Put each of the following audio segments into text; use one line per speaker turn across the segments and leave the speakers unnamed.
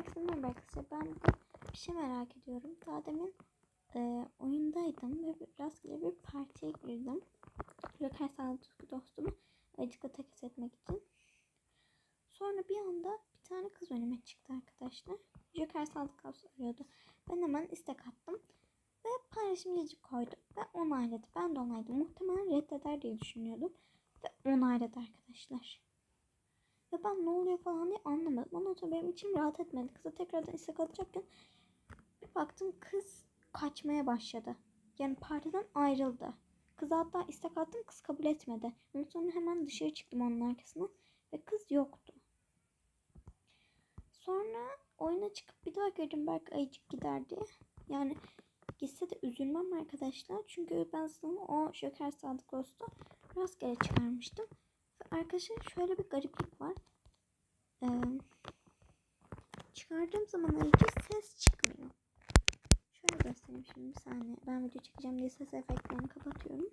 Herkese merhaba. Ben bir şey merak ediyorum. Daha demin e, oyundaydım ve rastgele bir partiye girdim. Joker sağlık dostumu acıkla takas etmek için. Sonra bir anda bir tane kız önüme çıktı arkadaşlar. Joker sağlık dostu arıyordu. Ben hemen istek attım. Ve paylaşımcı koydu. Ve onayladı. Ben de onayladım. Muhtemelen reddeder diye düşünüyordum. Ve onayladı arkadaşlar. Ve ben ne oluyor falan diye anlamadım. Sonra benim içim rahat etmedi. Kıza tekrardan istek atacakken bir baktım kız kaçmaya başladı. Yani partiden ayrıldı. Kıza hatta istek attım kız kabul etmedi. Ondan sonra hemen dışarı çıktım onun arkasına ve kız yoktu. Sonra oyuna çıkıp bir daha gördüm belki ayıcık gider. Yani gitse de üzülmem arkadaşlar. Çünkü ben sana o Joker Sadık Ghost'u rastgele çıkarmıştım. Ve Arkadaşlar şöyle bir gariplik var. Ee, çıkardığım zaman ayıcı ses çıkmıyor. Şöyle göstereyim şimdi bir saniye. Ben video çekeceğim diye ses efektlerini kapatıyorum.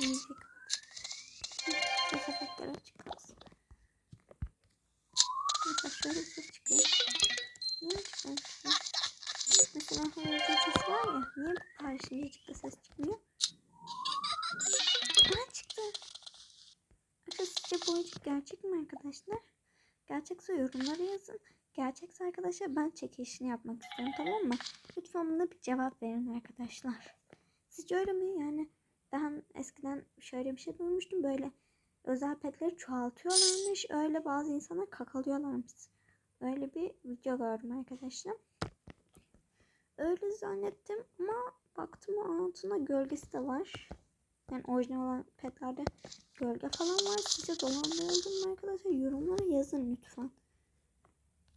Müzik ses efektleri açık kalsın. Mesela şöyle ses çıkıyor. Niye çıkıyor? Mesela hayırlı ses var ya. Niye bu paylaşınca çıktı ses çıkmıyor? Aa çıktı. Arkadaşlar bu ayıcık gerçek mi arkadaşlar? Gerçekse yorumlara yazın. Gerçekse arkadaşlar ben çekilişini yapmak istiyorum tamam mı? Lütfen buna bir cevap verin arkadaşlar. Sizce öyle mi? Yani ben eskiden şöyle bir şey duymuştum. Böyle özel petleri çoğaltıyorlarmış. Öyle bazı insanlar kakalıyorlarmış. Öyle bir video gördüm arkadaşlar. Öyle zannettim ama baktım altında gölgesi de var. Yani orijinal olan petlerde gölge falan var. Sizce dolandırıldım arkadaşlar? Yorumlara yazın lütfen.